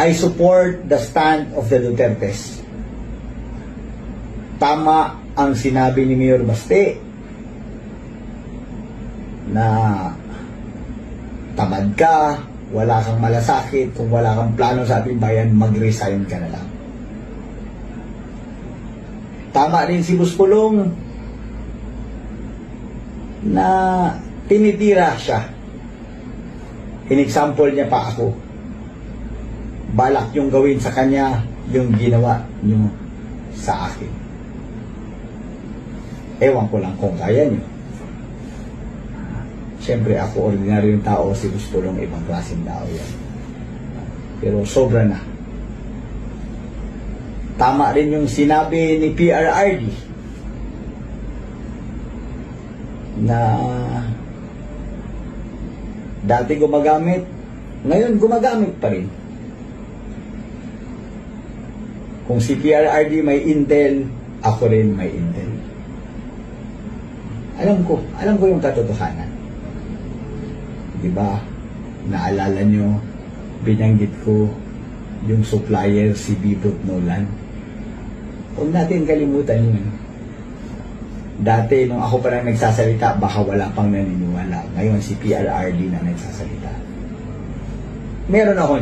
I support the stand of the Dutertes. Tama ang sinabi ni Mayor Baste na tamad ka, wala kang malasakit, kung wala kang plano sa ating bayan, mag-resign ka na lang. Tama rin si Buspulong na tinitira siya. In-example niya pa ako. Balak yung gawin sa kanya yung ginawa niyo sa akin. Ewan ko lang kung kaya niyo. Siyempre ako ordinaryong tao, si Buspulong ibang klaseng tao yan. Pero sobra na. Tama rin yung sinabi ni PRRD na dati gumagamit, ngayon gumagamit pa rin. Kung si PRRD may intel, ako rin may intel. Alam ko, alam ko yung katotohanan. Di ba? Naalala nyo, binanggit ko yung supplier si Bibot Nolan. Huwag natin kalimutan yun. Dati, nung ako pa lang nagsasalita, baka wala pang naniniwala. Ngayon, si PRRD na nagsasalita. Meron ako